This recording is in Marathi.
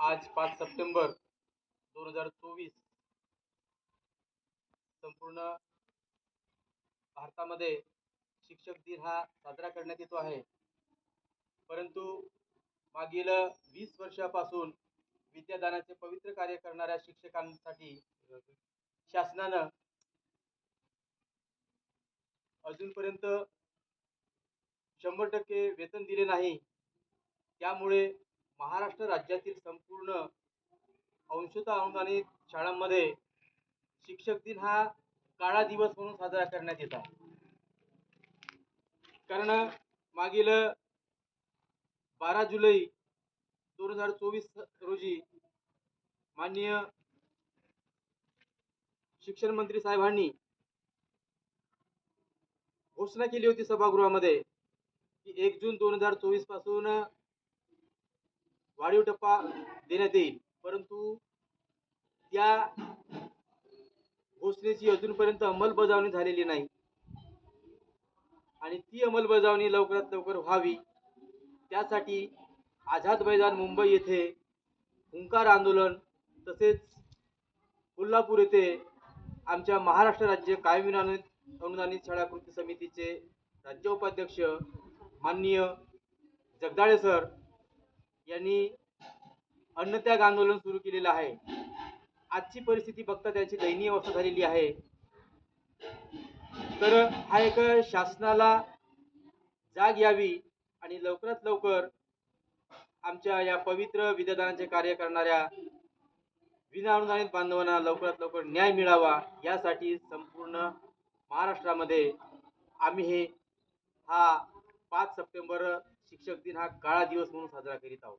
आज पाच सप्टेंबर दोन हजार चोवीस. संपूर्ण भारतामध्ये शिक्षक दिन हा साजरा करण्यात येतो आहे. परंतु मागील वीस वर्षापासून विद्यादानाचे पवित्र कार्य करणाऱ्या शिक्षकांसाठी शासनानं अजूनपर्यंत शंभर टक्के वेतन दिले नाही. त्यामुळे महाराष्ट्र राज्यातील संपूर्ण अंशतः अनुदानित शाळांमध्ये शिक्षक दिन हा काळा दिवस म्हणून साजरा करण्यात येत आहे. कारण मागील बारा जुलै दोन हजार चोवीस रोजी माननीय शिक्षण मंत्री साहेबांनी घोषणा केली होती सभागृहामध्ये की एक जून दोन हजार चोवीसपासून वाढीव टप्पा देण्यात येईल. परंतु त्या घोषणेची अजूनपर्यंत अंमलबजावणी झालेली नाही. आणि ती अंमलबजावणी लवकरात लवकर व्हावी. त्यासाठी आझाद मैदान मुंबई येथे हुंकार आंदोलन तसेच कोल्हापूर येथे आमच्या महाराष्ट्र राज्य कायमी अनुदानित शाळा कृती समितीचे राज्य उपाध्यक्ष माननीय जगदाळे सर यांनी अन्नत्याग आंदोलन सुरू केलेलं आहे. आजची परिस्थिती बघता त्यांची दयनीय अवस्था झालेली आहे. तर हा एक शासनाला जाग यावी आणि लवकरात लवकर आमच्या या पवित्र विद्यादानाचे कार्य करणाऱ्या विना अनुदानित बांधवांना लवकरात लवकर न्याय मिळावा यासाठी संपूर्ण महाराष्ट्रामध्ये आम्ही हे हा पाच सप्टेंबर शिक्षक दिन हा काळा दिवस म्हणून साजरा करीत आहोत.